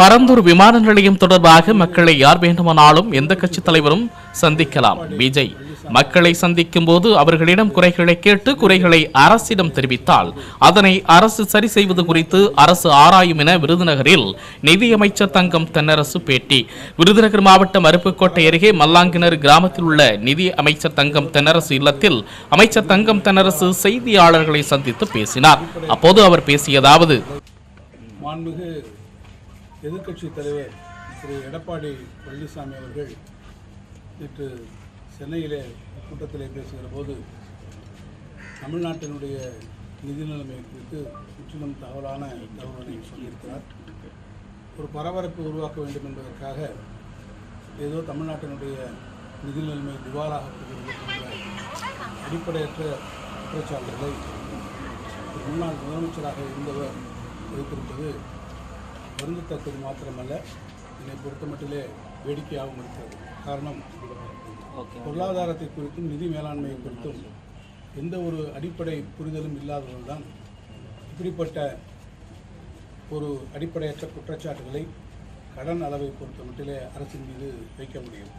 பரந்தூர் விமான நிலையம் தொடர்பாக மக்களை யார் வேண்டுமானாலும் எந்த கட்சி தலைவரும் சந்திக்கலாம். விஜய் மக்களை சந்திக்கும் போது அவர்களிடம் குறைகளை கேட்டு குறைகளை அரசிடம் தெரிவித்தால் அதனை அரசு சரி செய்வது குறித்து அரசு ஆராயும் என விருதுநகரில் நிதியமைச்சர் தங்கம் தென்னரசு பேட்டி. விருதுநகர் மாவட்டம் அருப்புக்கோட்டை அருகே மல்லாங்கிணறு கிராமத்தில் உள்ள நிதி அமைச்சர் தங்கம் தென்னரசு இல்லத்தில் அமைச்சர் தங்கம் தென்னரசு செய்தியாளர்களை சந்தித்து பேசினார். அப்போது அவர் பேசியதாவது மாண்புமிகு எதிர்க்கட்சி தலைவர் திரு எடப்பாடி பழனிசாமி அவர்கள் நேற்று சென்னையிலே கூட்டத்தில் பேசுகிற போது தமிழ்நாட்டினுடைய நிதி நிலைமை குறித்து முற்றிலும் தகவலான தகவல்களை சொல்லியிருக்கிறார். ஒரு பரபரப்பு உருவாக்க வேண்டும் என்பதற்காக ஏதோ தமிழ்நாட்டினுடைய நிதி நிலைமை திவாலாக அடிப்படையற்ற குற்றச்சாட்டுகளை முன்னாள் முதலமைச்சராக இருந்தவர் வைத்திருப்பது வருந்தத்தக்கது மாத்திரமல்ல என்னை பொறுத்தமட்டிலே வேடிக்கையாகவும் இருக்கிறது. காரணம் பொருளாதாரத்தை குறித்தும் நிதி மேலாண்மை குறித்தும் எந்த ஒரு அடிப்படை புரிதலும் இல்லாதவர்கள்தான் இப்படிப்பட்ட ஒரு அடிப்படையற்ற குற்றச்சாட்டுகளை கடன் அளவை பொறுத்த மட்டிலே அரசின் மீது வைக்க முடியும்.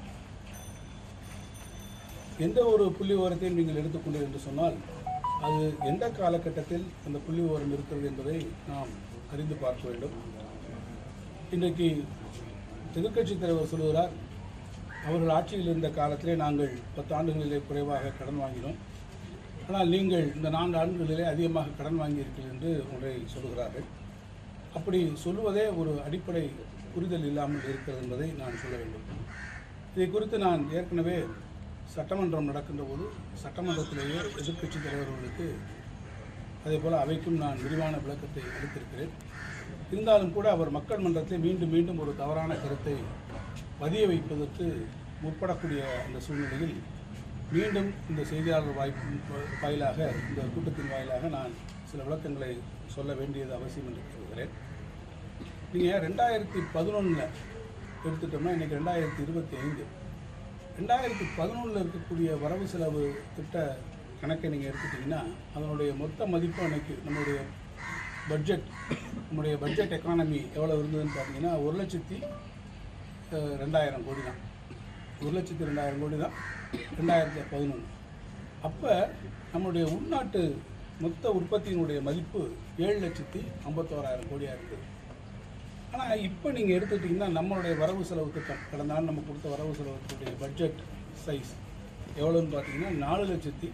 எந்த ஒரு புள்ளி விவரத்தையும் நீங்கள் எடுத்துக்கொண்டீர்கள் என்று சொன்னால் அது எந்த காலகட்டத்தில் அந்த புள்ளி விவரம் இருக்கிறது என்பதை நாம் அறிந்து பார்க்க வேண்டும். இன்றைக்கு எதிர்க்கட்சித் தலைவர் சொல்கிறார் அவர்கள் ஆட்சியில் இருந்த காலத்திலே நாங்கள் பத்து ஆண்டுகளிலே குறைவாக கடன் வாங்கினோம். ஆனால் நீங்கள் இந்த நான்கு ஆண்டுகளிலே அதிகமாக கடன் வாங்கியிருக்கிறீர்கள் என்று உங்களை சொல்கிறார்கள் அப்படி சொல்லுவதே ஒரு அடிப்படை புரிதல் இல்லாமல் இருக்கிறது என்பதை நான் சொல்ல வேண்டும். இதை குறித்து நான் ஏற்கனவே சட்டமன்றம் நடக்கின்ற போது சட்டமன்றத்திலேயே எதிர்க்கட்சித் தலைவர்களுக்கு அதே போல் அவைக்கும் நான் விரிவான விளக்கத்தை அளித்திருக்கிறேன். இருந்தாலும் கூட அவர் மக்கள் மன்றத்தில் மீண்டும் மீண்டும் ஒரு தவறான கருத்தை பதிய வைப்பதற்கு முற்படக்கூடிய அந்த சூழ்நிலையில் மீண்டும் இந்த செய்தியாளர் வாய்ப்பு வாயிலாக இந்த கூட்டத்தின் வாயிலாக நான் சில விளக்கங்களை சொல்ல வேண்டியது அவசியம் என்று கருதுகிறேன். நீங்கள் ரெண்டாயிரத்தி பதினொன்றில் எடுத்துட்டோம்னா இன்றைக்கி ரெண்டாயிரத்தி இருபத்தி ஐந்து. ரெண்டாயிரத்தி பதினொன்றில் இருக்கக்கூடிய வரவு செலவு திட்ட கணக்கை நீங்கள் எடுத்துட்டிங்கன்னா அதனுடைய மொத்த மதிப்பு அன்னைக்கு நம்மளுடைய பட்ஜெட் நம்முடைய பட்ஜெட் எக்கானமி எவ்வளோ இருந்ததுன்னு பார்த்தீங்கன்னா ஒரு லட்சத்தி ரெண்டாயிரம் கோடி தான். ஒரு லட்சத்தி ரெண்டாயிரம் கோடி தான். ரெண்டாயிரத்தி பதினொன்று அப்போ நம்மளுடைய உள்நாட்டு மொத்த உற்பத்தியினுடைய மதிப்பு ஏழு லட்சத்தி ஐம்பத்தோராயிரம் கோடியாக இருக்குது ஆனால் இப்போ நீங்கள் எடுத்துக்கிட்டிங்கன்னா நம்மளுடைய வரவு செலவு திட்டம் கடந்த ஆண்டு நம்ம கொடுத்த வரவு செலவுடைய பட்ஜெட் சைஸ் எவ்வளோன்னு பார்த்தீங்கன்னா நாலு லட்சத்தி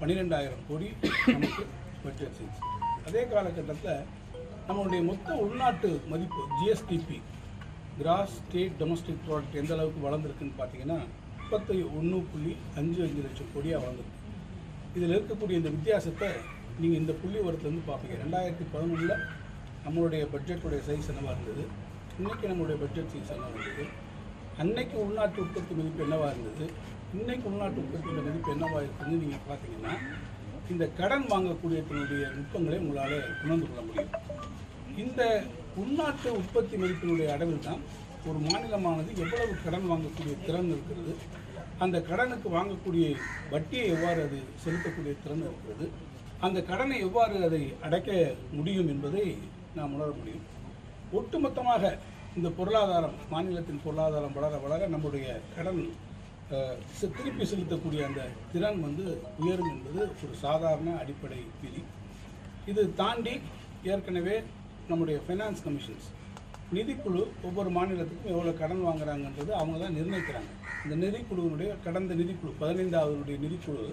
பன்னிரெண்டாயிரம் கோடி நமக்கு பட்ஜெட் சைஸ் அதே காலகட்டத்தில் நம்மளுடைய மொத்த உள்நாட்டு மதிப்பு GSDP gross state domestic product எந்த அளவுக்கு வளர்ந்துருக்குன்னு பார்த்தீங்கன்னா முப்பத்தி ஒன்று புள்ளி அஞ்சு அஞ்சு லட்சம் கோடியாக வளர்ந்துருக்கு. இதில் இருக்கக்கூடிய இந்த வித்தியாசத்தை நீங்கள் இந்த புள்ளி வரத்துலேருந்து பார்ப்பீங்க ரெண்டாயிரத்தி பதினொன்றில் நம்மளுடைய பட்ஜெட்டுடைய சைஸ் என்னவாக இருந்தது? இன்றைக்கி நம்மளுடைய பட்ஜெட் சைஸ் என்னவாக இருந்தது? அன்னைக்கு உள்நாட்டு உற்பத்தி மதிப்பு என்னவாக இருந்தது? இன்னைக்கு உள்நாட்டு உற்பத்தியோட மதிப்பு என்னவாக இருக்குதுன்னு நீங்கள் பார்த்தீங்கன்னா இந்த கடன் வாங்கக்கூடியத்தினுடைய நுட்பங்களை உங்களால் உணர்ந்து கொள்ள முடியும். இந்த உள்நாட்டு உற்பத்தி மதிப்பினுடைய அளவில் தான் ஒரு மாநிலமானது எவ்வளவு கடன் வாங்கக்கூடிய திறன் இருக்கிறது அந்த கடனுக்கு வாங்கக்கூடிய வட்டியை எவ்வாறு அது செலுத்தக்கூடிய திறன் இருக்கிறது அந்த கடனை எவ்வாறு அதை அடைக்க முடியும் என்பதை நாம் உணர முடியும். ஒட்டுமொத்தமாக இந்த பொருளாதாரம் மாநிலத்தின் பொருளாதாரம் வளர வளர நம்முடைய கடன் திருப்பி செலுத்தக்கூடிய அந்த திறன் வந்து உயரும் என்பது ஒரு சாதாரண அடிப்படை விதி. இது தாண்டி ஏற்கனவே நம்முடைய ஃபைனான்ஸ் கமிஷன்ஸ் நிதிக்குழு ஒவ்வொரு மாநிலத்துக்கும் எவ்வளோ கடன் வாங்குறாங்கன்றது அவங்க தான் நிர்ணயிக்கிறாங்க. இந்த நிதிக்குழுவினுடைய கடந்த நிதிக்குழு பதினைந்தாவதுடைய நிதிக்குழு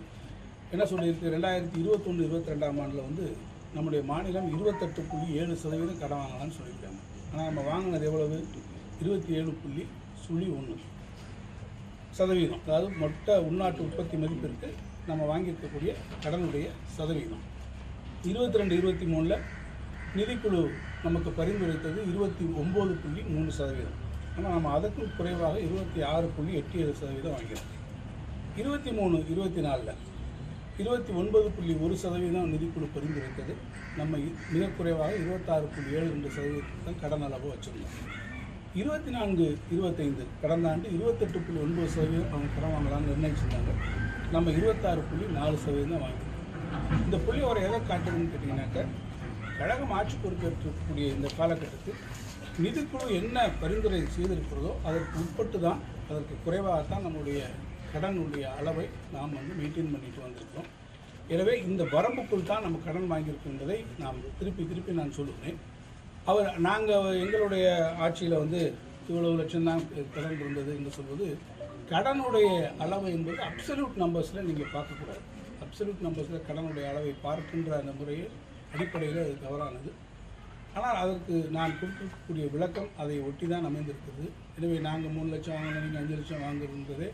என்ன சொல்லியிருக்கு? ரெண்டாயிரத்தி இருபத்தொன்று இருபத்தி ரெண்டாம் ஆண்டில் வந்து நம்முடைய மாநிலம் இருபத்தெட்டு புள்ளி ஏழு சதவீதம் கடன் வாங்கலாம்னு சொல்லியிருக்காங்க. ஆனால் நம்ம வாங்கினது எவ்வளவு? இருபத்தி ஏழு புள்ளி சுழி ஒன்று சதவீதம். அதாவது மொட்டை உள்நாட்டு உற்பத்தி மதிப்பிற்கு நம்ம வாங்கியிருக்கக்கூடிய கடனுடைய சதவீதம். இருபத்தி ரெண்டு இருபத்தி மூணில் நிதிக்குழு நமக்கு பரிந்துரைத்தது இருபத்தி ஒம்பது புள்ளி மூணு சதவீதம். ஆனால் நம்ம அதற்கும் குறைவாக இருபத்தி ஆறு புள்ளி எட்டு ஏழு சதவீதம் வாங்கியிருக்கோம். இருபத்தி மூணு இருபத்தி நாலில் இருபத்தி ஒன்பது புள்ளி ஒரு சதவீதம் நிதிக்குழு பரிந்துரைத்தது. நம்ம மிகக்குறைவாக மிக குறைவாக இருபத்தாறு புள்ளி ஏழு ரெண்டு சதவீதம் கடன் அளவு வச்சுருந்தோம். இருபத்தி நான்கு இருபத்தைந்து கடந்த ஆண்டு இருபத்தெட்டு புள்ளி ஒன்பது சதவீதம் அவங்க கடன் வாங்கலாம்னு நிர்ணயிச்சிருந்தாங்க. நம்ம இருபத்தாறு புள்ளி நாலு சதவீதம் தான் வாங்கியிருக்கோம். இந்த புள்ளி ஒரு எதை காட்டுதுன்னு கேட்டிங்கனாக்கா கழகம் ஆட்சி பொறுப்பேற்றக்கூடிய இந்த காலகட்டத்தில் நிதிக்குழு என்ன பரிந்துரை செய்திருக்கிறதோ அதற்கு உட்பட்டு தான் அதற்கு குறைவாகத்தான் நம்முடைய கடனுடைய அளவை நாம் வந்து மெயின்டைன் பண்ணிட்டு வந்திருக்கிறோம். எனவே இந்த வரம்புக்குள் தான் நம்ம கடன் வாங்கியிருக்கோம் என்பதை நாம் திருப்பி திருப்பி நான் சொல்லுவேன் அவர் நாங்கள் எங்களுடைய ஆட்சியில் வந்து இவ்வளவு லட்சம் தான் கடன் இருந்தது என்று சொல்வது கடனுடைய அளவு என்பது அப்சல்யூட் நம்பர்ஸில் நீங்கள் பார்க்கக்கூடாது. அப்சல்யூட் நம்பர்ஸில் கடனுடைய அளவை பார்க்கின்ற அந்த முறையை அடிப்படையில் அது தவறானது. ஆனால் அதற்கு நான் கொடுக்கக்கூடிய விளக்கம் அதை ஒட்டி தான் அமைந்திருக்கிறது. எனவே நாங்கள் மூணு லட்சம் வாங்கணும் நீங்கள் அஞ்சு லட்சம் வாங்குறதுன்றதே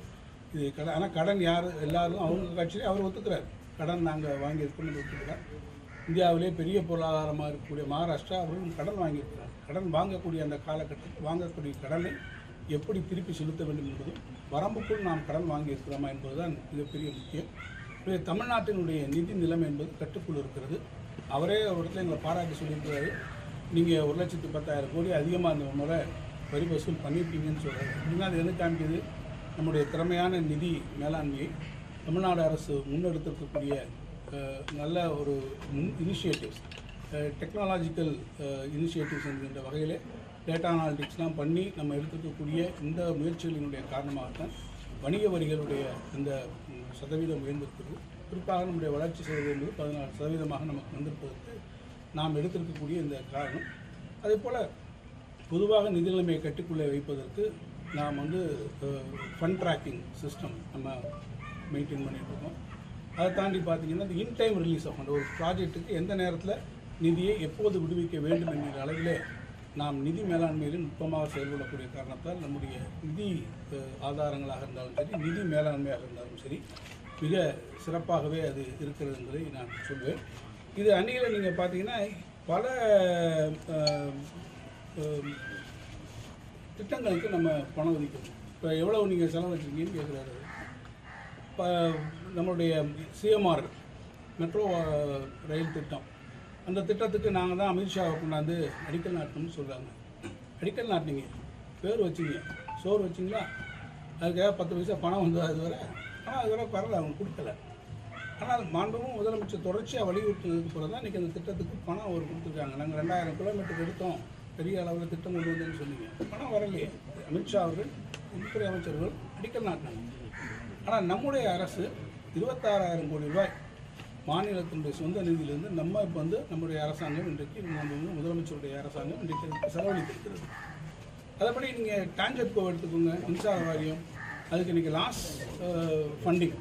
இது கடன் ஆனால் கடன் யார் எல்லாரும் அவங்க கட்சியிலே அவர் ஒத்துக்கிறார். கடன் நாங்கள் வாங்கியிருக்கோம்னு ஒத்துக்கிறார். இந்தியாவிலே பெரிய பொருளாதாரமாக இருக்கக்கூடிய மகாராஷ்டிரா அவர்களும் கடன் வாங்கியிருக்கிறார். கடன் வாங்கக்கூடிய அந்த காலகட்டத்தில் வாங்கக்கூடிய கடனை எப்படி திருப்பி செலுத்த வேண்டும் என்பதும் வரம்புக்குள் நாம் கடன் வாங்கியிருக்கிறோமா என்பதுதான் மிகப்பெரிய முக்கியம். இப்போ தமிழ்நாட்டினுடைய நிதி நிலைமை என்பது கட்டுக்குள் இருக்கிறது. அவரே ஒரு இடத்துல எங்களை பாராட்டி சொல்லியிருக்கிறாரு. நீங்கள் ஒரு லட்சத்து பத்தாயிரம் கோடி அதிகமாக அந்த முறை வரி வசூல் பண்ணியிருக்கீங்கன்னு சொல்கிறாரு அப்படின்னா அது என்ன காமிக்குது நம்முடைய திறமையான நிதி மேலாண்மையை தமிழ்நாடு அரசு முன்னெடுத்திருக்கக்கூடிய நல்ல ஒரு முன் இனிஷியேட்டிவ்ஸ் டெக்னாலஜிக்கல் இனிஷியேட்டிவ்ஸ் என்கின்ற வகையில் டேட்டா அனாலிட்டிக்ஸ்லாம் பண்ணி நம்ம எடுத்துக்கக்கூடிய இந்த முயற்சிகளினுடைய காரணமாகத்தான் வணிக வரிகளுடைய இந்த சதவீதம் உயர்ந்திருக்கிறது குறிப்பாக நம்முடைய வளர்ச்சி சதவீதம் என்பது பதினாறு சதவீதமாக நமக்கு வந்திருப்பதற்கு நாம் எடுத்திருக்கக்கூடிய இந்த காரணம். அதே போல் பொதுவாக நிதி நிலைமையை கட்டுக்குள்ளே வைப்பதற்கு நாம் வந்து ஃபண்ட் ட்ராக்கிங் சிஸ்டம் நம்ம மெயின்டைன் பண்ணிகிட்ருக்கோம் அதை தாண்டி பார்த்தீங்கன்னா இந்த இன் டைம் ரிலீஸ் ஆஃப் ஒரு ப்ராஜெக்ட்டுக்கு எந்த நேரத்தில் நிதியை எப்போது விடுவிக்க வேண்டும் என்கிற அளவிலே நாம் நிதி மேலாண்மையில் நுட்பமாக செயல்படக்கூடிய காரணத்தால் நம்முடைய நிதி ஆதாரங்களாக இருந்தாலும் சரி நிதி மேலாண்மையாக இருந்தாலும் சரி மிக சிறப்பாகவே அது இருக்கிறது என்பதை நான் சொல்வேன். இது அன்னியில் நீங்கள் பார்த்தீங்கன்னா பல திட்டங்களுக்கு நம்ம பணம் ஒதுக்கணும் இப்போ எவ்வளவு நீங்கள் செலவழிச்சிருக்கீங்கன்னு கேட்குறாரு இப்போ நம்மளுடைய சிஎம்ஆர் மெட்ரோ ரயில் திட்டம். அந்த திட்டத்துக்கு நாங்கள் தான் அமித்ஷாவை கொண்டாந்து அடிக்கல் நாட்டணும்னு சொல்கிறாங்க அடிக்கல் நாட்டினீங்க. பேர் வச்சிங்க. சோறு வச்சிங்களா? அதுக்காக பத்து பைசா பணம் வந்தது அது வரை ஆனால் அது வரை பரவாயில்ல அவங்க கொடுக்கல. ஆனால் மாண்பும் முதலமைச்சர் தொடர்ச்சியாக வலியுறுத்தினதுக்கு பிறகு தான் இன்றைக்கி அந்த திட்டத்துக்கு பணம் அவர் கொடுத்துருக்காங்க. நாங்கள் ரெண்டாயிரம் கிலோமீட்டர் எடுத்தோம். பெரிய அளவில் திட்டம் கொண்டு வந்தேன்னு சொன்னீங்க. பணம் வரலையே. அமித்ஷா அவர்கள் உள்துறை அமைச்சர்கள் அடிக்கல் நாட்டினாங்க. ஆனால் நம்முடைய அரசு இருபத்தாறாயிரம் கோடி ரூபாய் மாநிலத்தினுடைய சொந்த நிதியிலிருந்து நம்ம இப்போ வந்து நம்முடைய அரசாங்கம் இன்றைக்கு முதலமைச்சருடைய அரசாங்கம் இன்றைக்கு செலவழித்திருக்கிறது அதேபடி நீங்கள் டான்ஜெட்கோ எடுத்துக்கோங்க மின்சார வாரியம். அதுக்கு இன்றைக்கி லாஸ் ஃபண்டிங்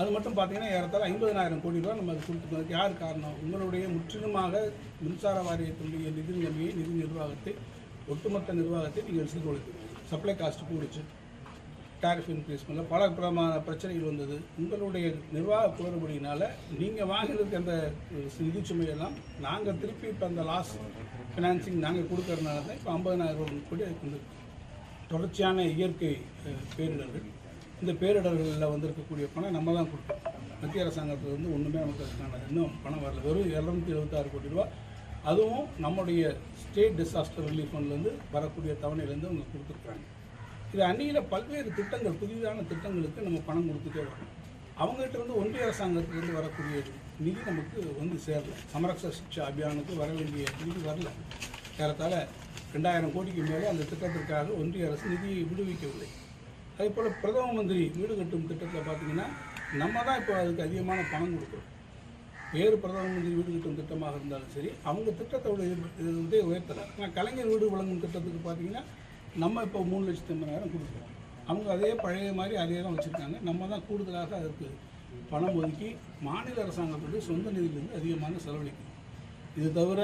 அது மட்டும் பார்த்தீங்கன்னா ஏறத்தாழ ஐம்பதனாயிரம் கோடி ரூபா நம்ம அது கொடுத்துருக்கோம். யார் காரணம்? உங்களுடைய முற்றிலுமாக மின்சார வாரியத்தினுடைய நிதி நிலைமையை நிதி நிர்வாகத்தை ஒட்டுமொத்த நிர்வாகத்தை நீங்கள் சீர்குலைத்து சப்ளை காஸ்ட் கூடிச்சு டாரிஃப் இன்க்ரீஸ் பண்ணல பல பிரமான பிரச்சனைகள் வந்தது. உங்களுடைய நிர்வாக குளறுபடியினால் நீங்கள் வாங்கினதுக்கு அந்த நிதி சுமையெல்லாம் நாங்கள் திருப்பி இப்போ அந்த லாஸ் ஃபினான்சிங் நாங்கள் கொடுக்கறதுனால தான் இப்போ ஐம்பதனாயிரம் கோடி வந்து தொடர்ச்சியான இயற்கை பேரிடர்கள். இந்த பேரிடர்களில் வந்திருக்கக்கூடிய பணம் நம்ம தான் கொடுப்போம் மத்திய அரசாங்கத்தில் வந்து ஒன்றுமே நமக்கு அதுக்கான இன்னும் பணம் வரல. வெறும் இரநூத்தி எழுபத்தாறு கோடி ரூபா. அதுவும் நம்முடைய ஸ்டேட் டிசாஸ்டர் ரிலீஃப் ஃபண்ட்லேருந்து வரக்கூடிய தவணையிலேருந்து அவங்க கொடுத்துருக்குறாங்க இது அந்நியில் பல்வேறு திட்டங்கள் புதிதான திட்டங்களுக்கு நம்ம பணம் கொடுத்துட்டே வரணும் அவங்ககிட்ட இருந்து ஒன்றிய அரசாங்கத்திலிருந்து வரக்கூடிய நிதி நமக்கு வந்து சேரல. சமரச சிக்ஷா அபியானுக்கு வர வேண்டிய நிதி வரல. ஏறத்தாழ ரெண்டாயிரம் கோடிக்கு மேலே அந்த திட்டத்திற்காக ஒன்றிய அரசு நிதியை விடுவிக்கவில்லை. அதே போல் பிரதம மந்திரி வீடு கட்டும் திட்டத்தில் பார்த்தீங்கன்னா நம்ம தான் இப்போ அதுக்கு அதிகமான பணம் கொடுக்குறோம். வேறு பிரதம மந்திரி வீடு கட்டும் திட்டமாக இருந்தாலும் சரி அவங்க திட்டத்தோட இது- இது வந்து உயர்த்தலை. ஆனால் கலைஞர் வீடு வழங்கும் திட்டத்துக்கு பார்த்தீங்கன்னா நம்ம இப்போ மூணு லட்சத்தி ஐம்பதாயிரம் கொடுக்குறோம். அவங்க அதே பழைய மாதிரி அதே தான் வச்சுருக்காங்க. நம்ம தான் கூடுதலாக அதற்கு பணம் ஒதுக்கி மாநில அரசாங்கத்துடைய சொந்த நிதியிலிருந்து அதிகமான செலவழிக்கணும் இது தவிர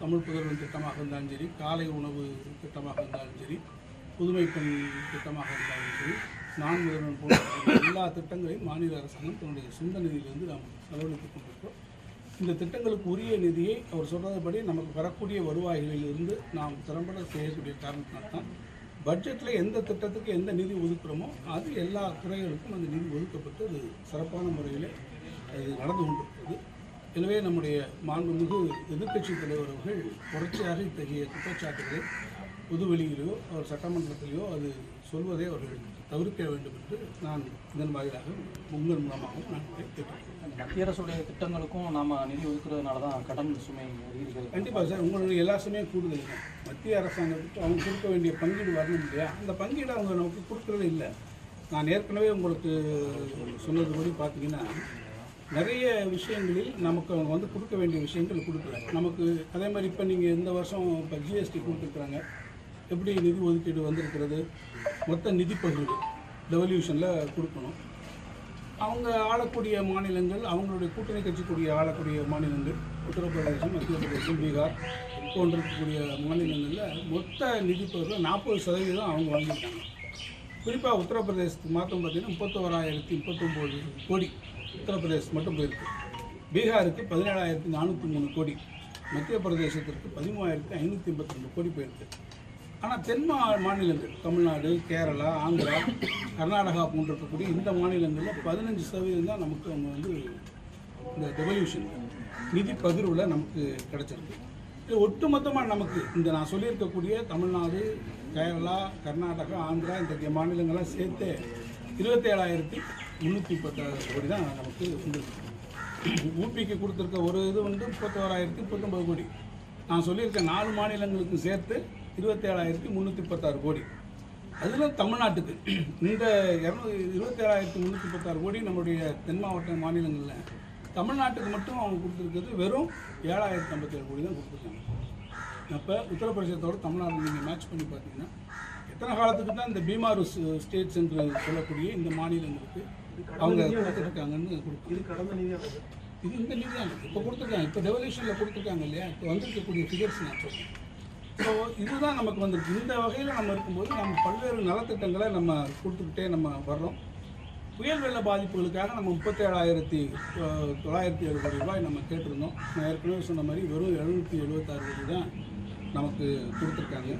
தமிழ் புதல்வன் திட்டமாக இருந்தாலும் சரி காலை உணவு திட்டமாக இருந்தாலும் சரி புதுமை பெண் திட்டமாக இருந்தாலும் சரி நான் முதல்வன் போன்ற எல்லா திட்டங்களையும் மாநில அரசாங்கம் தன்னுடைய சொந்த நிதியிலிருந்து நாம் செலவழித்துக் கொண்டிருக்கிறோம். இந்த திட்டங்களுக்கு உரிய நிதியை அவர் சொல்கிறதுபடி நமக்கு வரக்கூடிய வருவாய்களில் இருந்து நாம் திறம்பட செய்யக்கூடிய காரணத்தினால்தான் பட்ஜெட்டில் எந்த திட்டத்துக்கு எந்த நிதி ஒதுக்குறோமோ அது எல்லா துறைகளுக்கும் அந்த நிதி ஒதுக்கப்பட்டு அது சிறப்பான முறையில் அது நடந்து கொண்டிருக்கிறது. எனவே நம்முடைய மாண்புமிகு எதிர்க்கட்சி தலைவர் அவர்கள் தொடர்ச்சியாக இத்தகைய குற்றச்சாட்டுகளை பொதுவெளியிலோ அவர் சட்டமன்றத்திலேயோ அது சொல்வதை அவர்கள் தவிர்க்க வேண்டும் என்று நான் இதன் வாயிலாக உங்கள் மூலமாகவும் நான் கேட்டுக்கொள்கிறேன். மத்திய அரசுடைய திட்டங்களுக்கும் நாம் நிதி ஒதுக்குறதுனால தான் கடன் சுமை அதிகரிக்கிறது கண்டிப்பாக சார் உங்களுடைய எல்லா சுமையும் கூடுதல் மத்திய அரசாங்கத்துக்கு அவங்க கொடுக்க வேண்டிய பங்கீடு வரணும் இல்லையா? அந்த பங்கீடு அவங்க நமக்கு கொடுக்குறது இல்லை. நான் ஏற்கனவே உங்களுக்கு சொன்னதுபடி பார்த்தீங்கன்னா நிறைய விஷயங்களில் நமக்கு அவங்க வந்து கொடுக்க வேண்டிய விஷயங்கள் கொடுக்கல. நமக்கு அதே மாதிரி இப்போ நீங்கள் இந்த வருஷம் இப்போ ஜிஎஸ்டி கொடுத்துருக்குறாங்க. எப்படி நிதி ஒதுக்கீடு வந்திருக்கிறது? மொத்த நிதி பகிர்வு டெவல்யூஷனில் கொடுக்கணும். அவங்க ஆளக்கூடிய மாநிலங்கள் அவங்களுடைய கூட்டணி கட்சிக்கூடிய ஆளக்கூடிய மாநிலங்கள் உத்தரப்பிரதேசம் மத்திய பிரதேசம் பீகார் போன்றிருக்கக்கூடிய மாநிலங்களில் மொத்த நிதி நாற்பது சதவீதம் அவங்க வாங்கிட்டாங்க குறிப்பாக உத்தரப்பிரதேசத்துக்கு மாற்றம் பார்த்தீங்கன்னா முப்பத்தோராயிரத்தி முப்பத்தொம்போது கோடி உத்தரப்பிரதேசம் மட்டும் போயிருக்கு. பீகாருக்கு பதினேழாயிரத்தி நானூற்றி மூணு கோடி மத்திய பிரதேசத்திற்கு பதிமூவாயிரத்தி ஐநூற்றி எண்பத்தி ரெண்டு கோடி போயிருக்கு. ஆனால் தென் மா மாநிலங்கள் தமிழ்நாடு கேரளா ஆந்திரா கர்நாடகா போன்ற இருக்கக்கூடிய இந்த மாநிலங்களில் பதினஞ்சு சதவீதம் தான் நமக்கு அவங்க வந்து இந்த ரெவல்யூஷன் நிதி பகிர்வில் நமக்கு கிடைச்சிருக்கு. இது ஒட்டுமொத்தமாக நமக்கு இந்த நான் சொல்லியிருக்கக்கூடிய தமிழ்நாடு கேரளா கர்நாடகா ஆந்திரா இந்த மாநிலங்கள்லாம் சேர்த்து இருபத்தேழாயிரத்தி முந்நூற்றி பத்தாவது கோடி தான் நமக்கு வந்துருக்கு ஊபிக்கு கொடுத்துருக்க ஒரு இது வந்து முப்பத்தோராயிரத்தி முப்பத்தொம்பது கோடி. நான் சொல்லியிருக்க நாலு மாநிலங்களுக்கும் சேர்த்து இருபத்தேழாயிரத்தி முந்நூற்றி முப்பத்தாறு கோடி. அதில் தமிழ்நாட்டுக்கு. இந்த இரநூ இருபத்தேழாயிரத்தி முந்நூற்றி முப்பத்தாறு கோடி நம்முடைய தென் மாவட்ட மாநிலங்களில். தமிழ்நாட்டுக்கு மட்டும் அவங்க கொடுத்துருக்கிறது வெறும் ஏழாயிரத்தி ஐம்பத்தேழு கோடி தான் கொடுத்துருக்காங்க. அப்போ உத்தரப்பிரதேசத்தோட தமிழ்நாடு நீங்கள் மேட்ச் பண்ணி பார்த்தீங்கன்னா எத்தனை காலத்துக்கு தான் இந்த பீமாரு ஸ்டேட்ஸ் என்று சொல்லக்கூடிய இந்த மாநிலங்களுக்கு அவங்க கொடுத்துருக்காங்கன்னு கொடுத்து இது கடந்த நிதி இது இந்த நிதி தான் இப்போ கொடுத்துருக்காங்க. இப்போ டெவல்யூஷனில் கொடுத்துருக்காங்க இல்லையா? இப்போ வந்திருக்கக்கூடிய ஃபிகர்ஸ் நான் சொல்கிறேன் ஸோ இதுதான் நமக்கு வந்திருக்கு இந்த வகையில் நம்ம இருக்கும்போது நம்ம பல்வேறு நலத்திட்டங்களை நம்ம கொடுத்துக்கிட்டே நம்ம வர்றோம். புயல் வெள்ள பாதிப்புகளுக்காக நம்ம முப்பத்தேழாயிரத்தி தொள்ளாயிரத்தி ஏழு கோடி ரூபாய் நம்ம கேட்டிருந்தோம். நான் ஏற்கனவே சொன்ன மாதிரி வெறும் எழுநூற்றி எழுபத்தாறு கோடி தான் நமக்கு கொடுத்துருக்காங்க.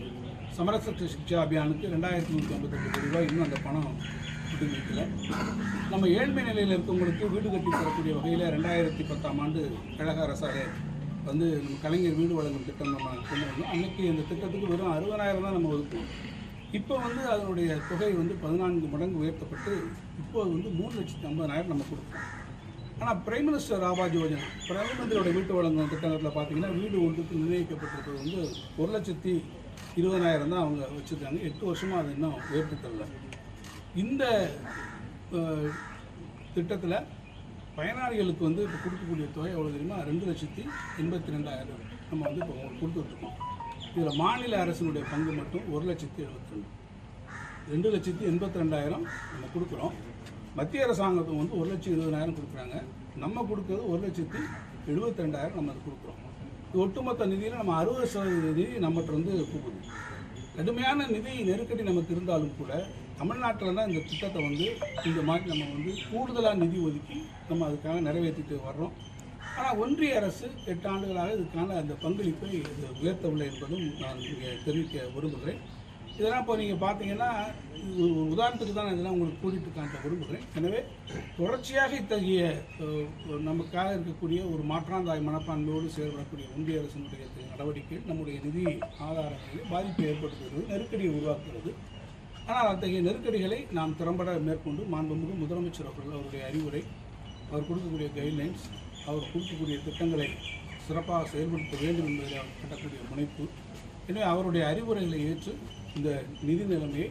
சமரச சிக்ஷா அபியானுக்கு ரெண்டாயிரத்தி நூற்றி ஐம்பத்தெட்டு கோடி ரூபாய் இன்னும் அந்த பணம் விடுவிக்கல நம்ம ஏழ்மை நிலையில் இருக்கவங்களுக்கு வீடு கட்டி தரக்கூடிய வகையில் ரெண்டாயிரத்தி பத்தாம் ஆண்டு கழக அரசாலே வந்து நம்ம கலைஞர் வீடு வழங்கும் திட்டம் நம்ம கொண்டு வந்தோம் அன்னைக்கு அந்த திட்டத்துக்கு வெறும் அறுபதாயிரம் தான் நம்ம ஒதுக்குவோம். இப்போ வந்து அதனுடைய தொகை வந்து பதினான்கு மடங்கு உயர்த்தப்பட்டு இப்போ வந்து மூணு லட்சத்தி ஐம்பதாயிரம் நம்ம கொடுக்குறோம். ஆனால் பிரைம் மினிஸ்டர் ஆவாஸ் யோஜனா பிரதம மந்திரியோட வீட்டு வழங்கும் திட்டத்தில் பார்த்தீங்கன்னா வீடு ஒன்றுக்கு நிர்ணயிக்கப்பட்டிருக்கிறது வந்து ஒரு லட்சத்தி இருபதாயிரம் தான் அவங்க வச்சுருக்காங்க. எட்டு வருஷமாக அது இன்னும் உயர்த்தி தரல இந்த திட்டத்தில் பயனாளிகளுக்கு வந்து இப்போ கொடுக்கக்கூடிய தொகை எவ்வளோ தெரியுமா? ரெண்டு லட்சத்தி எண்பத்தி ரெண்டாயிரம் நம்ம வந்து இப்போ கொடுத்துட்ருக்கோம் இதில் மாநில அரசினுடைய பங்கு மட்டும் ஒரு லட்சத்தி எழுபத்தி ரெண்டு ரெண்டு லட்சத்தி எண்பத்தி ரெண்டாயிரம் நம்ம கொடுக்குறோம். மத்திய அரசாங்கத்தும் வந்து ஒரு லட்சம் இருபதாயிரம் கொடுக்குறாங்க. நம்ம கொடுக்கறது ஒரு லட்சத்தி எழுபத்தி ரெண்டாயிரம் நம்ம அது கொடுக்குறோம். இது ஒட்டுமொத்த நிதியில் நம்ம அறுபது சதவீத நிதி நம்மகிட்ட வந்து கூப்பிடுது. கடுமையான நிதி நெருக்கடி நமக்கு இருந்தாலும் கூட தமிழ்நாட்டில் தான் இந்த திட்டத்தை வந்து இந்த மாதிரி நம்ம வந்து கூடுதலாக நிதி ஒதுக்கி நம்ம அதுக்காக நிறைவேற்றிட்டு வர்றோம். ஆனால் ஒன்றிய அரசு எட்டு ஆண்டுகளாக இதுக்கான அந்த பங்களிப்பை இது உயர்த்தவில்லை என்பதும் நான் இங்கே தெரிவிக்க விரும்புகிறேன். இதெல்லாம் இப்போ நீங்கள் பார்த்தீங்கன்னா இது ஒரு உதாரணத்துக்கு தான் இதெல்லாம் உங்களுக்கு கூட்டிகிட்டு காட்ட விரும்புகிறேன். எனவே தொடர்ச்சியாக இத்தகைய நமக்காக இருக்கக்கூடிய ஒரு மாற்றாந்தாய் மனப்பான்மையோடு செயல்படக்கூடிய ஒன்றிய அரசினுடைய நடவடிக்கைகள் நம்முடைய நிதி ஆதாரங்களில் பாதிப்பை ஏற்படுத்துகிறது நெருக்கடியை உருவாக்குகிறது ஆனால் அத்தகைய நெருக்கடிகளை நாம் திறம்பட மேற்கொண்டு மாண்புமிகு முதலமைச்சர் அவர்கள் அவருடைய அறிவுரை அவர் கொடுக்கக்கூடிய கைட்லைன்ஸ் அவர் கொடுக்கக்கூடிய திட்டங்களை சிறப்பாக செயல்படுத்த வேண்டும் என்பதில் அவர் கட்டக்கூடிய முனைப்பு. எனவே அவருடைய அறிவுரைகளை ஏற்று இந்த நிதி நிலைமையை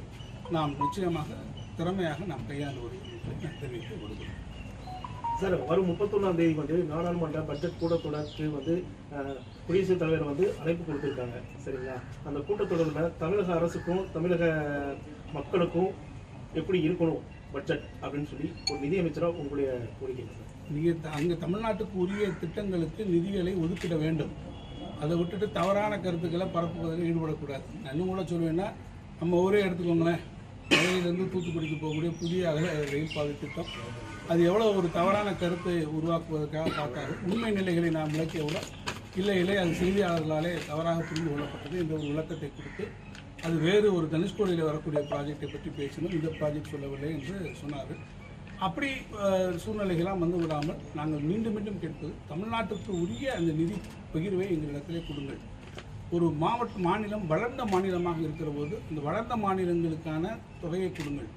நாம் நிச்சயமாக திறமையாக நாம் கையாண்டு வருகிறோம் என்பதை நான் தெரிவிக்க விடுகிறேன் சார் வரும் முப்பத்தொன்னாம் தேதி வந்து நாடாளுமன்ற பட்ஜெட் கூட்டத்தொடருக்கு வந்து குடியரசுத் தலைவர் வந்து அழைப்பு கொடுத்துருக்காங்க. சரிங்களா? அந்த கூட்டத்தொடரில் தமிழக அரசுக்கும் தமிழக மக்களுக்கும் எப்படி இருக்கணும் பட்ஜெட் அப்படின்னு சொல்லி ஒரு நிதியமைச்சராக உங்களுடைய கோரிக்கை சார்? நீங்கள் அங்கே தமிழ்நாட்டுக்கு உரிய திட்டங்களுக்கு நிதிகளை ஒதுக்கிட வேண்டும். அதை விட்டுட்டு தவறான கருத்துக்களை பரப்புவதில் ஈடுபடக்கூடாது. நான் இன்னும் கூட சொல்லுவேன்னா நம்ம ஒரே எடுத்துக்கோங்களேன். மதுரையிலேருந்து தூத்துக்குடிக்கு போகக்கூடிய புதிய அகல ரயில் பாதை திட்டம். அது எவ்வளோ ஒரு தவறான கருத்தை உருவாக்குவதற்காக பார்த்தாரு உண்மை நிலைகளை நாம் விளக்கிய விட இல்லை இல்லை அது செய்தியாளர்களாலே தவறாக புரிந்து கொள்ளப்பட்டது என்ற ஒரு விளக்கத்தை கொடுத்து அது வேறு ஒரு தனுஷ்கோடியில் வரக்கூடிய ப்ராஜெக்டை பற்றி பேசினோம். இந்த ப்ராஜெக்ட் சொல்லவில்லை என்று சொன்னார் அப்படி அஹ், வந்து விடாமல் நாங்கள் மீண்டும் மீண்டும் கேட்பது தமிழ்நாட்டுக்கு உரிய அந்த நிதி பகிர்வை எங்களிடத்திலே கொடுங்கள். ஒரு மாவட்ட மாநிலம் வளர்ந்த மாநிலமாக இருக்கிற போது இந்த வளர்ந்த மாநிலங்களுக்கான தொகையை கொடுங்கள்.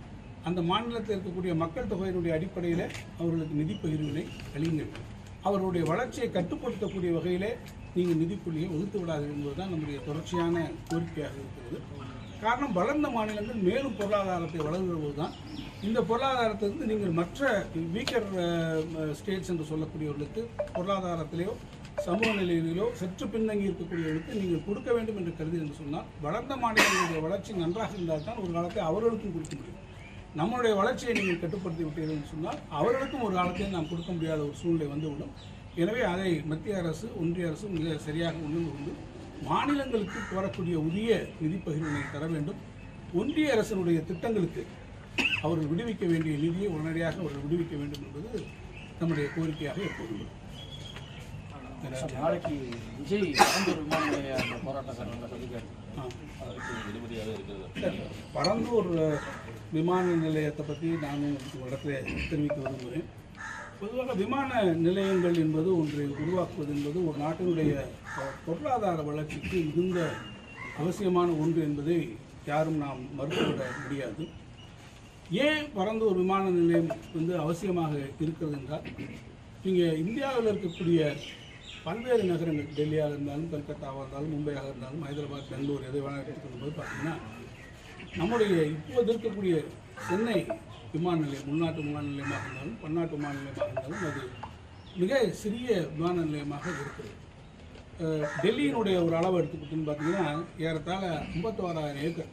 அந்த மாநிலத்தில் இருக்கக்கூடிய மக்கள் தொகையினுடைய அடிப்படையில் அவர்களுக்கு நிதி பகிர்வினை அளியுங்கள். அவருடைய வளர்ச்சியை கட்டுப்படுத்தக்கூடிய வகையிலே நீங்கள் நிதிப்புள்ளியை விடாது என்பது தான் நம்முடைய தொடர்ச்சியான கோரிக்கையாக இருக்கிறது. காரணம் வளர்ந்த மாநிலங்கள் மேலும் பொருளாதாரத்தை வளர்கிறபோது தான் இந்த பொருளாதாரத்திலிருந்து நீங்கள் மற்ற வீக்கர் ஸ்டேட்ஸ் என்று சொல்லக்கூடியவர்களுக்கு பொருளாதாரத்திலேயோ சமூக நிலையிலோ சற்று பின்தங்கி இருக்கக்கூடியவர்களுக்கு நீங்கள் கொடுக்க வேண்டும் என்று கருதி என்று சொன்னால் வளர்ந்த மாநிலங்களுடைய வளர்ச்சி நன்றாக இருந்தால் தான் ஒரு காலத்தை அவர்களுக்கும் கொடுக்க முடியும். நம்மளுடைய வளர்ச்சியை நீங்கள் கட்டுப்படுத்தி விட்டீர்கள் சொன்னால் அவர்களுக்கும் ஒரு காலத்தில் நாம் கொடுக்க முடியாத ஒரு சூழ்நிலை வந்துவிடும். எனவே அதை மத்திய அரசு ஒன்றிய அரசு மிக சரியாக உணர்ந்து கொண்டு மாநிலங்களுக்கு கோரக்கூடிய உரிய நிதி பகிர்வினை தர வேண்டும். ஒன்றிய அரசினுடைய திட்டங்களுக்கு அவர்கள் விடுவிக்க வேண்டிய நிதியை உடனடியாக அவர்கள் விடுவிக்க வேண்டும் என்பது நம்முடைய கோரிக்கையாக எப்போதும் நாளைக்கு விஜய் பரந்தூர் சரி. பரந்தூர் விமான நிலையத்தை பற்றி நானும் உங்களிடத்தில் தெரிவிக்க விரும்புகிறேன். பொதுவாக விமான நிலையங்கள் என்பது ஒன்றை உருவாக்குவது என்பது ஒரு நாட்டினுடைய பொருளாதார வளர்ச்சிக்கு மிகுந்த அவசியமான ஒன்று என்பதை யாரும் நாம் மறுத்துவிட முடியாது. ஏன் பரந்தூர் விமான நிலையம் வந்து அவசியமாக இருக்கிறது என்றால் நீங்கள் இந்தியாவில் இருக்கக்கூடிய பல்வேறு நகரங்கள் டெல்லியாக இருந்தாலும் கல்கத்தாவாக இருந்தாலும் மும்பையாக இருந்தாலும் ஹைதராபாத் பெங்களூர் எதை வேணாலும் எடுத்துக்கொள்ளும் போது பார்த்தீங்கன்னா நம்முடைய இப்போது இருக்கக்கூடிய சென்னை விமான நிலையம் உள்நாட்டு விமான நிலையமாக இருந்தாலும் பன்னாட்டு விமான நிலையமாக இருந்தாலும் அது மிக சிறிய விமான நிலையமாக இருக்குது டெல்லியினுடைய ஒரு அளவு எடுத்துக்கிட்டுன்னு பார்த்தீங்கன்னா ஏறத்தாழ ஐம்பத்தோராயிரம் ஏக்கர்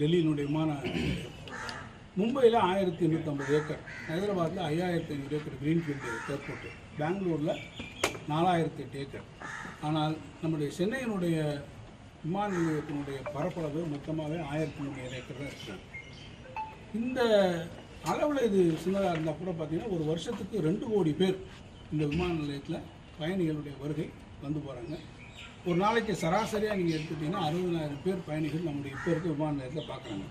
டெல்லியினுடைய விமான நிலையம். மும்பையில் ஆயிரத்தி எண்ணூற்றம்பது ஏக்கர் ஹைதராபாத்தில் ஐயாயிரத்தி ஐநூறு ஏக்கர் கிரீன்ஃபீல்டு ஏர்போர்ட்டு பெங்களூரில் நாலாயிரத்தி எட்டு ஏக்கர். ஆனால் நம்முடைய சென்னையினுடைய விமான நிலையத்தினுடைய பரப்பளவு மொத்தமாகவே ஆயிரத்தி முந்நூறு ஏக்கர் தான் இருக்குது இந்த அளவில் இது சின்னதாக இருந்தால் கூட பார்த்தீங்கன்னா ஒரு வருஷத்துக்கு ரெண்டு கோடி பேர் இந்த விமான நிலையத்தில் பயணிகளுடைய வருகை வந்து போகிறாங்க ஒரு நாளைக்கு சராசரியாக நீங்கள் எடுத்துக்கிட்டிங்கன்னா அறுபதாயிரம் பேர் பயணிகள் நம்முடைய இப்போ இருக்க விமான நிலையத்தில் பார்க்குறாங்க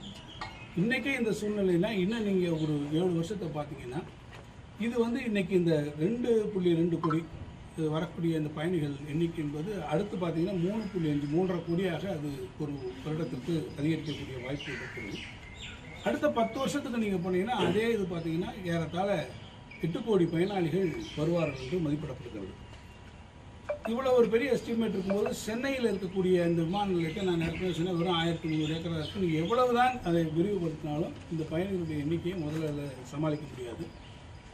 இன்றைக்கே இந்த சூழ்நிலையில் இன்னும் நீங்கள் ஒரு ஏழு வருஷத்தை பார்த்தீங்கன்னா இது வந்து இன்றைக்கி இந்த ரெண்டு புள்ளி ரெண்டு கோடி வரக்கூடிய அந்த பயணிகள் எண்ணிக்கை என்பது அடுத்து பார்த்தீங்கன்னா மூணு புள்ளி அஞ்சு மூன்றரை கோடியாக அது ஒரு வருடத்திற்கு அதிகரிக்கக்கூடிய வாய்ப்பு இருக்கிறது அடுத்த பத்து வருஷத்துக்கு நீங்கள் போனீங்கன்னா அதே இது பார்த்தீங்கன்னா ஏறத்தாழ எட்டு கோடி பயனாளிகள் வருவார்கள் என்று மதிப்பிடப்படுகிறது. இவ்வளோ ஒரு பெரிய எஸ்டிமேட் இருக்கும்போது சென்னையில் இருக்கக்கூடிய இந்த விமான நிலையத்தை நான் ஏற்கனவே சொன்னேன் வெறும் ஆயிரத்தி முந்நூறு ஏக்கராக இருக்குது நீங்கள் எவ்வளவு தான் அதை விரிவுபடுத்தினாலும் இந்த பயணிகளுடைய எண்ணிக்கையை முதல்ல சமாளிக்க முடியாது.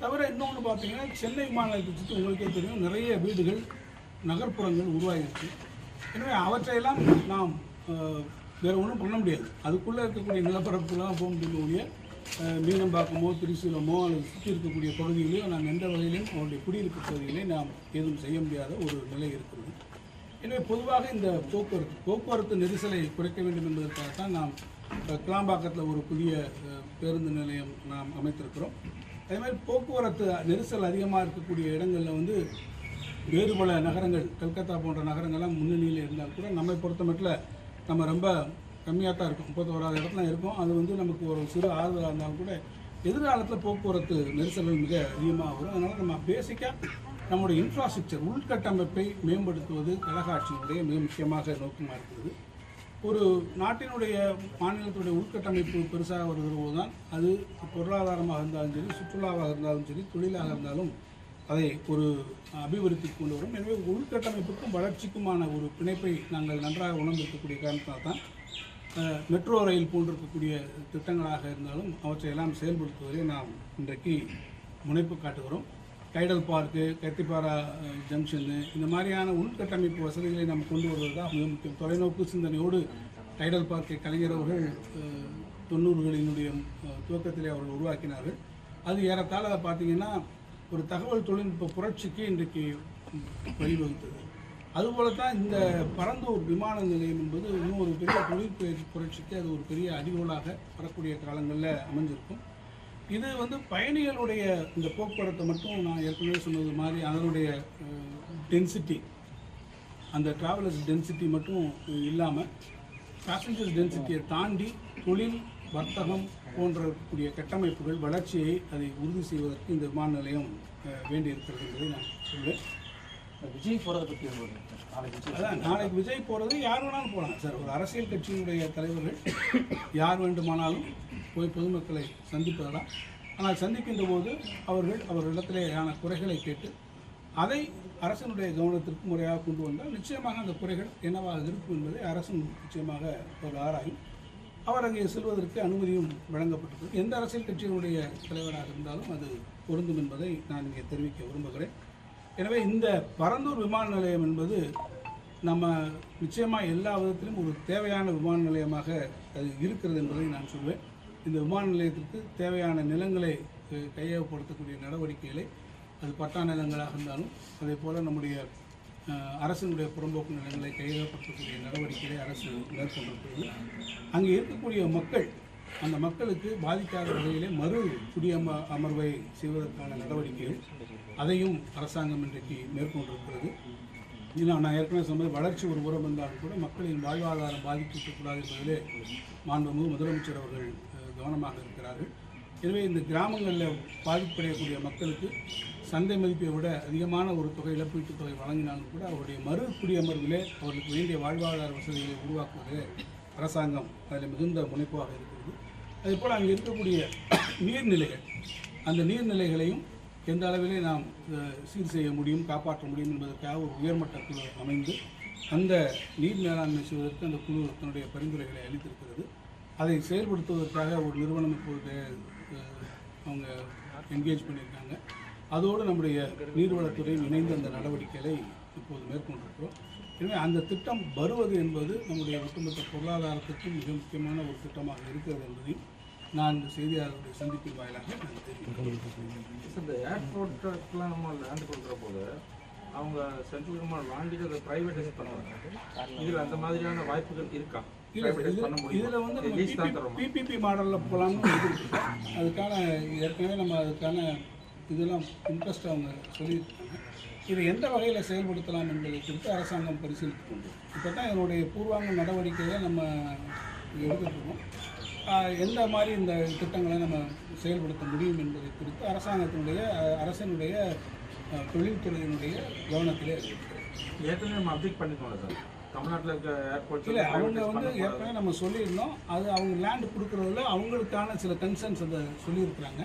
தவிர இன்னொன்று பார்த்தீங்கன்னா சென்னை விமான நிலையத்தை சுற்றி உங்களுக்கே தெரியும் நிறைய வீடுகள் நகர்ப்புறங்கள் உருவாகிருக்கு எனவே அவற்றையெல்லாம் நாம் வேறு ஒன்றும் பண்ண முடியாது. அதுக்குள்ளே இருக்கக்கூடிய நிலப்பரப்புலாம் போக முடியக்கூடிய மீனம்பாக்கமோ திரிசூலமோ அல்லது சுற்றி இருக்கக்கூடிய பகுதிகளையோ நாம் எந்த வகையிலும் அவருடைய குடியிருப்பு பகுதிகளை நாம் எதுவும் செய்ய முடியாத ஒரு நிலை இருக்கிறது. எனவே பொதுவாக இந்த போக்குவரத்து போக்குவரத்து நெரிசலை குறைக்க வேண்டும் என்பதற்காகத்தான் நாம் கிளாம்பாக்கத்தில் ஒரு புதிய பேருந்து நிலையம் நாம் அமைத்திருக்கிறோம். அதே மாதிரி போக்குவரத்து நெரிசல் அதிகமாக இருக்கக்கூடிய இடங்களில் வந்து வேறு பல நகரங்கள் கல்கத்தா போன்ற நகரங்கள்லாம் முன்னணியில் இருந்தால் கூட நம்மை பொறுத்தமட்டில் நம்ம ரொம்ப கம்மியாக தான் இருக்கும். முப்பத்தோராது இடத்துல இருக்கும். அது வந்து நமக்கு ஒரு சிறு ஆறுதலாக இருந்தாலும் கூட எதிர்காலத்தில் போக்குவரத்து நெரிசல்கள் மிக அதிகமாக வரும். அதனால் நம்ம பேசிக்காக நம்முடைய இன்ஃப்ராஸ்ட்ரக்சர் உள்கட்டமைப்பை மேம்படுத்துவது கழக ஆட்சியினுடைய மிக முக்கியமாக நோக்கமாக இருக்கிறது. ஒரு நாட்டினுடைய மாநிலத்துடைய உள்கட்டமைப்பு பெருசாக வருகிற போது தான் அது பொருளாதாரமாக இருந்தாலும் சரி சுற்றுலாவாக இருந்தாலும் சரி தொழிலாக இருந்தாலும் அதை ஒரு அபிவிருத்தி கொண்டு வரும். எனவே உள்கட்டமைப்புக்கும் வளர்ச்சிக்குமான ஒரு பிணைப்பை நாங்கள் நன்றாக உணர்ந்திருக்கக்கூடிய காரணத்தால் தான் மெட்ரோ ரயில் போன்றிருக்கக்கூடிய திட்டங்களாக இருந்தாலும் அவற்றையெல்லாம் செயல்படுத்துவதை நாம் இன்றைக்கு முனைப்பு காட்டுகிறோம். டைடல் பார்க்கு கத்திப்பாரா ஜங்ஷனு இந்த மாதிரியான உள்கட்டமைப்பு வசதிகளை நாம் கொண்டு வருவது தான் மிக முக்கியம். தொலைநோக்கு சிந்தனையோடு டைடல் பார்க்கை கலைஞர் அவர்கள் தொண்ணூறுகளினுடைய துவக்கத்திலே அவர்கள் உருவாக்கினார்கள். அது ஏறத்தாழ பார்த்தீங்கன்னா ஒரு தகவல் தொழில்நுட்ப புரட்சிக்கு இன்றைக்கு வழிவகுத்தது. அதுபோல தான் இந்த பரந்தூர் விமான நிலையம் என்பது இன்னும் ஒரு பெரிய தொழிற்பயிற்சி புரட்சிக்கு அது ஒரு பெரிய அடிகோலாக வரக்கூடிய காலங்களில் அமைஞ்சிருக்கும். இது வந்து பயணிகளுடைய இந்த போக்குவரத்தை மட்டும் நான் ஏற்கனவே சொன்னது மாதிரி அதனுடைய டென்சிட்டி அந்த டிராவலர்ஸ் டென்சிட்டி மட்டும் இல்லாமல் பேசஞ்சர்ஸ் டென்சிட்டியை தாண்டி தொழில் வர்த்தகம் போன்ற கூடிய கட்டமைப்புகள் வளர்ச்சியை அதை உறுதி செய்வதற்கு இந்த விமான நிலையம் வேண்டியிருக்கிறது என்பதை நான் சொல்வேன். விஜய் போகிறத பற்றி ஒரு நாளைக்கு விஜய் அதான் நாளைக்கு விஜய் போகிறது யார் வேணாலும் போகலாம். சார் ஒரு அரசியல் கட்சியினுடைய தலைவர்கள் யார் வேண்டுமானாலும் போய் பொதுமக்களை சந்திப்பதெல்லாம் ஆனால் சந்திக்கின்ற போது அவர்கள் அவர்களிடத்திலேயான குறைகளை கேட்டு அதை அரசனுடைய கவனத்திற்கு முறையாக கொண்டு வந்தால் நிச்சயமாக அந்த குறைகள் என்னவாக இருக்கும் என்பதை அரசும் நிச்சயமாக ஒரு ஆராயும் அவர் அங்கே செல்வதற்கு அனுமதியும் வழங்கப்பட்டது எந்த அரசியல் கட்சியினுடைய தலைவராக இருந்தாலும் அது பொருந்தும் என்பதை நான் இங்கே தெரிவிக்க விரும்புகிறேன். எனவே இந்த பரந்தூர் விமான நிலையம் என்பது நம்ம நிச்சயமாக எல்லா விதத்திலும் ஒரு தேவையான விமான நிலையமாக அது இருக்கிறது என்பதை நான் சொல்வேன். இந்த விமான நிலையத்திற்கு தேவையான நிலங்களை கையகப்படுத்தக்கூடிய நடவடிக்கைகளை அது பட்டா நிலங்களாக இருந்தாலும் அதே போல் நம்முடைய அரசினுடைய புறம்போக்கு நிலங்களை கையகப்படுத்தக்கூடிய நடவடிக்கைகளை அரசு மேற்கொண்டிருக்கிறது. அங்கே இருக்கக்கூடிய மக்கள் அந்த மக்களுக்கு பாதிக்காத வகையிலே மறு குடியம அமர்வை செய்வதற்கான நடவடிக்கைகள் அதையும் அரசாங்கம் இன்றைக்கு மேற்கொண்டிருக்கிறது. இன்னும் நான் ஏற்கனவே சொன்னது வளர்ச்சி ஒரு உரம் இருந்தாலும் கூட மக்களின் வாழ்வாதாரம் பாதிக்கப்படக்கூடாது என்பதிலே மாண்புமிகு முதலமைச்சர் அவர்கள் கவனமாக இருக்கிறார்கள். எனவே இந்த கிராமங்களில் பாதிப்படையக்கூடிய மக்களுக்கு சந்தை மதிப்பை விட அதிகமான ஒரு தொகை இழப்பீட்டுத் தொகை வழங்கினாலும் கூட அவருடைய மறு குடியமர்விலே அவர்களுக்கு வேண்டிய வாழ்வாதார வசதிகளை உருவாக்குவதிலே அரசாங்கம் அதில் மிகுந்த முனைப்பாக இருக்கிறது. அதேபோல் அங்கே இருக்கக்கூடிய நீர்நிலைகள் அந்த நீர்நிலைகளையும் எந்த அளவிலே நாம் சீர் செய்ய முடியும் காப்பாற்ற முடியும் என்பதற்காக ஒரு உயர்மட்ட குழு அமைந்து அந்த நீர் மேலாண்மை செய்வதற்கு அந்த குழு தன்னுடைய பரிந்துரைகளை அளித்திருக்கிறது. அதை செயல்படுத்துவதற்காக ஒரு நிறுவனம் இப்போது அவங்க என்கேஜ் பண்ணியிருக்காங்க. அதோடு நம்முடைய நீர்வளத்துறையும் இணைந்து அந்த நடவடிக்கைகளை இப்போது மேற்கொண்டிருக்கிறோம். எனவே அந்த திட்டம் வருவது என்பது நம்முடைய ஒட்டுமொத்த பொருளாதாரத்துக்கும் மிக முக்கியமான ஒரு திட்டமாக இருக்கிறது என்பதையும் நான் இந்த செய்தியாளர்களுடைய சந்திப்பின் வாயிலாக நான் தெரிவிக்கிறேன். இந்த ஏர்போர்ட்டுக்கெலாம் நம்ம லேண்ட் கொடுக்குற போது அவங்க சென்ட்ரல் கவர்மெண்ட் வாங்கிட்டு அதை ப்ரைவேடைஸ் பண்ணுவாங்க. இதில் அந்த மாதிரியான வாய்ப்புகள் இருக்கா? இதில் வந்து பிபிபி மாடலில் போகலாம்னு. அதுக்கான ஏற்கனவே நம்ம அதுக்கான இதெல்லாம் இன்ட்ரெஸ்ட் அவங்க சொல்லியிருக்காங்க. இதை எந்த வகையில் செயல்படுத்தலாம் என்பதை குறித்து அரசாங்கம் பரிசீலித்து கொண்டு இப்போ தான் இதனுடைய பூர்வாங்க நடவடிக்கையை நம்ம எடுத்துருக்கோம் எந்த மாதிரி இந்த திட்டங்களை நம்ம செயல்படுத்த முடியும் என்பதை குறித்து அரசாங்கத்தினுடைய அரசினுடைய தொழில்துறையினுடைய கவனத்திலே ஏற்கனவே நம்ம அப்டேட் பண்ணிக்கோங்க சார். தமிழ்நாட்டில் இருக்க ஏர்போர்ட்ஸ் இல்லை அவங்க வந்து ஏற்கனவே நம்ம சொல்லியிருந்தோம். அது அவங்க லேண்ட் கொடுக்குறதுல அவங்களுக்கான சில கன்சர்ன்ஸ் அதை சொல்லியிருக்கிறாங்க.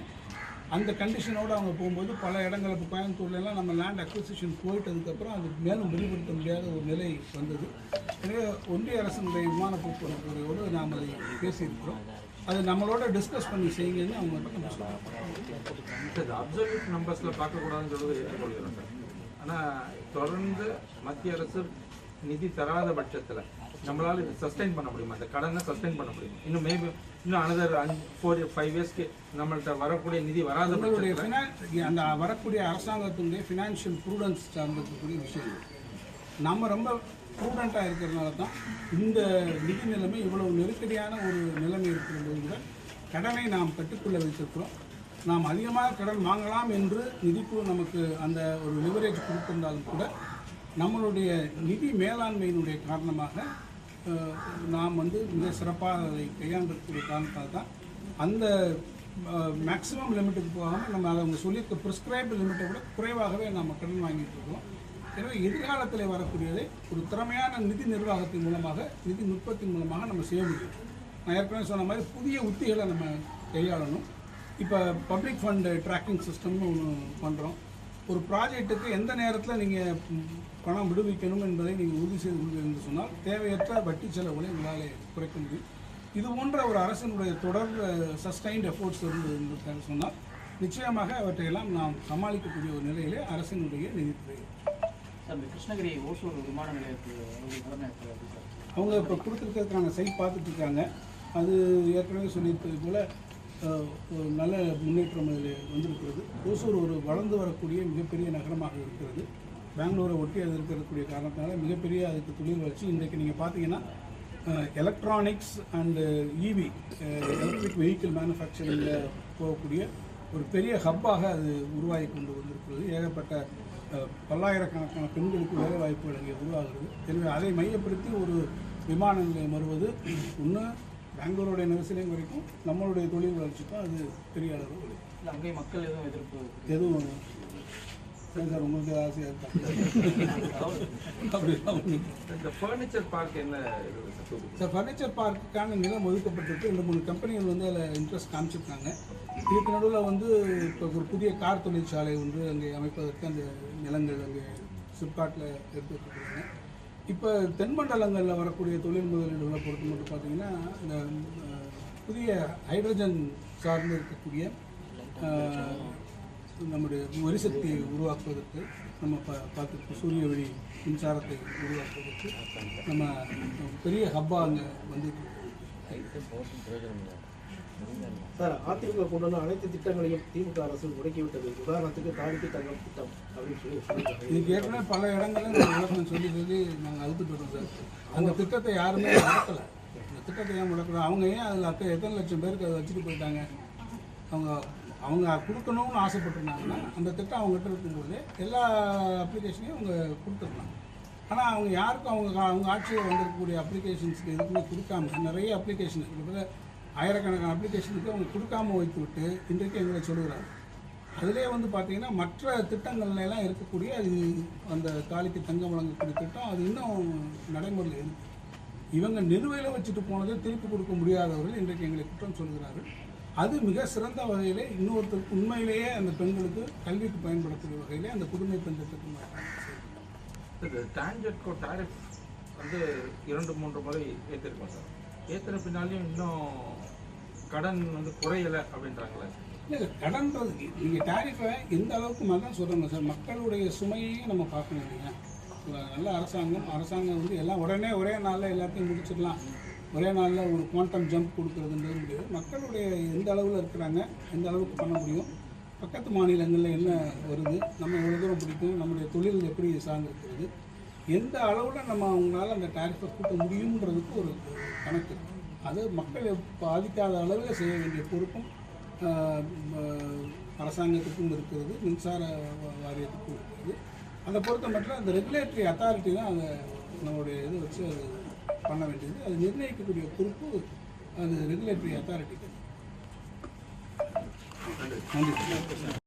அந்த கண்டிஷனோடு அவங்க போகும்போது பல இடங்கள் இப்போ கோயம்புத்தூர்லலாம் நம்ம லேண்ட் அக்விசிஷன் போயிட்டதுக்கப்புறம் அது மேலும் விரிவுபடுத்த முடியாத ஒரு நிலை வந்தது. எனவே ஒன்றிய அரசினுடைய விமான போக்குவரத்து துறையோடு நாம் அதை பேசியிருக்கிறோம். அது நம்மளோட டிஸ்கஸ் பண்ணி செய்யுங்கன்னு அவங்க நம்ம சார் அப்சல்யூட் நம்பர்ஸில் பார்க்கக்கூடாதுன்னு சொல்வது ஏற்றுக்கொள்கிறோம் சார். ஆனால் தொடர்ந்து மத்திய அரசு நிதி தராத பட்சத்தில் நம்மளால இது சஸ்டைன் பண்ண முடியுமா? அந்த கடனை சஸ்டைன் பண்ண முடியும்? இன்னும் மேபி இன்னும் அனதர் அஞ்சு ஃபோர் ஃபைவ் இயர்ஸ்க்கு நம்மள்ட்ட வரக்கூடிய நிதி வராத அந்த வரக்கூடிய அரசாங்கத்தினுடைய ஃபினான்ஷியல் ப்ரூடன்ஸ் சார்ந்திருக்கக்கூடிய விஷயம். நம்ம ரொம்ப ப்ரூடண்ட்டாக இருக்கிறதுனால தான் இந்த நிதி நிலைமை இவ்வளவு நெருக்கடியான ஒரு நிலைமை இருக்கிறது கூட கடனை நாம் கட்டுக்குள்ள வைத்திருக்கிறோம். நாம் அதிகமாக கடன் வாங்கலாம் என்று நிதிக்குழு நமக்கு அந்த ஒரு லிவரேஜ் கொடுத்திருந்தாலும் கூட நம்மளுடைய நிதி மேலாண்மையினுடைய காரணமாக நாம் வந்து மிக சிறப்பாக அதை கையாண்டிருக்கக்கூடிய காரணத்தால் தான் அந்த மேக்ஸிமம் லிமிட்டுக்கு போகாமல் நம்ம அதை அவங்க சொல்லியிருக்க ப்ரிஸ்கிரைப்டு லிமிட்டை விட குறைவாகவே நம்ம கடன் வாங்கிட்டு இருக்கோம். எனவே எதிர்காலத்தில் வரக்கூடியதை ஒரு திறமையான நிதி நிர்வாகத்தின் மூலமாக நிதி நுட்பத்தின் மூலமாக நம்ம செய்ய முடியும். நான் ஏற்கனவே சொன்ன மாதிரி புதிய உத்திகளை நம்ம கையாளணும். இப்போ பப்ளிக் ஃபண்ட் ட்ராக்கிங் சிஸ்டம்னு ஒன்று பண்ணுறோம் ஒரு ப்ராஜெக்ட்டுக்கு எந்த நேரத்தில் நீங்கள் பணம் விடுவிக்கணும் என்பதை நீங்கள் உறுதி செய்து கொள்வீர்கள் என்று சொன்னால் தேவையற்ற வட்டி செலவுகளை உங்களால் குறைக்க முடியும். இது போன்ற ஒரு அரசினுடைய தொடர் சஸ்டைன்ட் எஃபோர்ட்ஸ் இருந்தது என்று சொன்னால் நிச்சயமாக அவற்றையெல்லாம் நாம் சமாளிக்கக்கூடிய ஒரு நிலையிலே அரசினுடைய நிதித்துறை கிருஷ்ணகிரி ஓசூர் விமான நிலையத்தில் அவங்க இப்போ கொடுத்துருக்கிறதுக்கான சைட் பார்த்துட்டு இருக்காங்க அது ஏற்கனவே சொல்லியிருப்பது போல் ஒரு நல்ல முன்னேற்றம் அதில் வந்திருக்கிறது. ஓசூர் ஒரு வளர்ந்து வரக்கூடிய மிகப்பெரிய நகரமாக இருக்கிறது. பெங்களூரை ஒட்டி அது இருக்கக்கூடிய காரணத்தினால மிகப்பெரிய அதுக்கு தொழில் வளர்ச்சி இன்றைக்கு நீங்கள் பார்த்தீங்கன்னா electronics and EV electric vehicle மேனுஃபேக்சரிங்கில் போகக்கூடிய ஒரு பெரிய ஹப்பாக அது உருவாகி கொண்டு வந்திருக்கிறது. ஏகப்பட்ட பல்லாயிரக்கணக்கான பெண்களுக்கு வேலை வாய்ப்புகள் அங்கே உருவாகிறது. எனவே அதை மையப்படுத்தி ஒரு விமான நிலையம் வருவது ஒன்று பெங்களூருடைய நெரிசலையும் வரைக்கும் நம்மளுடைய தொழில் வளர்ச்சிக்கும் அது பெரிய அளவு அங்கே மக்கள் எதுவும் எதிர்ப்பு எதுவும் சார் உங்களுக்கு ஆசையாக இருக்கா அப்படிலாம் ஒண்ணும் இல்லை. இந்த ஃபர்னிச்சர் பார்க் என்ன சார் சார் ஃபர்னிச்சர் பார்க்குக்கான நிலம் ஒதுக்கப்பட்டிருக்கு. ரெண்டு மூணு கம்பெனிகள் வந்து அதில் இன்ட்ரெஸ்ட் காமிச்சிருக்காங்க. இதுக்கு நடுவில் வந்து இப்போ ஒரு புதிய கார் தொழிற்சாலை வந்து அங்கே அமைப்பதற்கு அந்த நிலங்கள் அங்கே சிப்காட்டில் எடுத்து வச்சுருக்காங்க. இப்போ தென்மண்டலங்களில் வரக்கூடிய தொழில் முதலீடுகளை பொறுத்து மட்டும் பார்த்தீங்கன்னா இந்த புதிய ஹைட்ரஜன் சார்ந்து இருக்கக்கூடிய நம்முடைய எரிசக்தியை உருவாக்குவதற்கு நம்ம பா பார்த்துருக்கோம் சூரிய ஒளி மின்சாரத்தை உருவாக்குவதற்கு நம்ம பெரிய ஹப்பாக அங்கே வந்து சார் அதிமுக கொண்டு வந்த அனைத்து திட்டங்களையும் திமுக அரசு முடக்கிவிட்டது. உதாரணத்துக்கு தாலிக்கு தங்கம் திட்டம் அப்படின்னு சொல்லி. இதுக்கு ஏற்கனவே பல இடங்கள்ல நாங்கள் சொல்லி சொல்லி நாங்கள் அழுத்துட்டு வரோம் சார். அந்த திட்டத்தை யாருமே முடக்கலை. அந்த திட்டத்தை ஏன் முடக்கல? அவங்க ஏன் அதில் எத்தனை லட்சம் பேருக்கு அதை வச்சுட்டு போயிட்டாங்க? அவங்க அவங்க கொடுக்கணும்னு ஆசைப்பட்டிருந்தாங்கன்னா அந்த திட்டம் அவங்ககிட்ட இருக்கும்போது எல்லா அப்ளிகேஷனையும் அவங்க கொடுத்துருந்தாங்க ஆனால் அவங்க யாருக்கும் அவங்க அவங்க ஆட்சியில் வந்திருக்கக்கூடிய அப்ளிகேஷன்ஸ்க்கு எதுக்குமே கொடுக்காம நிறைய அப்ளிகேஷன் கிட்டத்தட்ட ஆயிரக்கணக்கான அப்ளிகேஷனுக்கு அவங்க கொடுக்காம வைத்து விட்டு இன்றைக்கு எங்களை சொல்லுகிறாங்க. அதிலே வந்து பார்த்தீங்கன்னா மற்ற திட்டங்கள்லாம் இருக்கக்கூடிய அது அந்த தாலிக்கு தங்கம் வழங்கக்கூடிய திட்டம் அது இன்னும் நடைமுறையில் இருக்குது இவங்க நிலுவையில் வச்சுட்டு போனதை திருப்பி கொடுக்க முடியாதவர்கள் இன்றைக்கு எங்களை குற்றம் சொல்கிறார்கள். அது மிக சிறந்த வகையிலே இன்னொருத்தருக்கு உண்மையிலேயே அந்த பெண்களுக்கு கல்விக்கு பயன்படக்கூடிய வகையிலே அந்த புதுமை பெண் திட்டத்தின் டான்ஜெட்கோ டாரிஃப் வந்து இரண்டு மூன்று முறை ஏற்றிருக்கோம் சார். ஏற்றின பின்னாலையும் இன்னும் கடன் வந்து குறையலை அப்படின்றாங்களே. இல்லை கடன்றது நீங்கள் டேரிஃபை எந்த அளவுக்கு மாதிரி சொல்கிறோங்க சார். மக்களுடைய சுமையையும் நம்ம பார்க்கணும் இல்லையா ஒரு நல்ல அரசாங்கம் அரசாங்கம் வந்து எல்லாம் உடனே ஒரே நாளில் எல்லாத்தையும் முடிச்சிடலாம். ஒரே நாளில் ஒரு குவாண்டம் ஜம்ப் கொடுக்குறதுன்றது மக்களுடைய எந்த அளவில் இருக்கிறாங்க எந்த அளவுக்கு பண்ண முடியும்? பக்கத்து மாநிலங்களில் என்ன வருது? நம்ம எவ்வளோ தூரம் பிடிக்கும் நம்முடைய தொழில் எப்படி சார்ந்திருக்கிறது? எந்த அளவில் நம்ம அவங்களால அந்த டேரிஃபை கூட்ட முடியுன்றதுக்கு ஒரு கணக்கு. அது மக்களை பாதிக்காத அளவில் செய்ய வேண்டிய பொறுப்பும் அரசாங்கத்துக்கும் இருக்கிறது மின்சார வாரியத்துக்கும் இருக்கிறது. அதை பொறுத்த மட்டும் அந்த ரெகுலேட்டரி அத்தாரிட்டி தான் அதை நம்மளுடைய இது வச்சு அது பண்ண வேண்டியது. அது நிர்ணயிக்கக்கூடிய பொறுப்பு அது ரெகுலேட்டரி அத்தாரிட்டிக்கு நன்றி.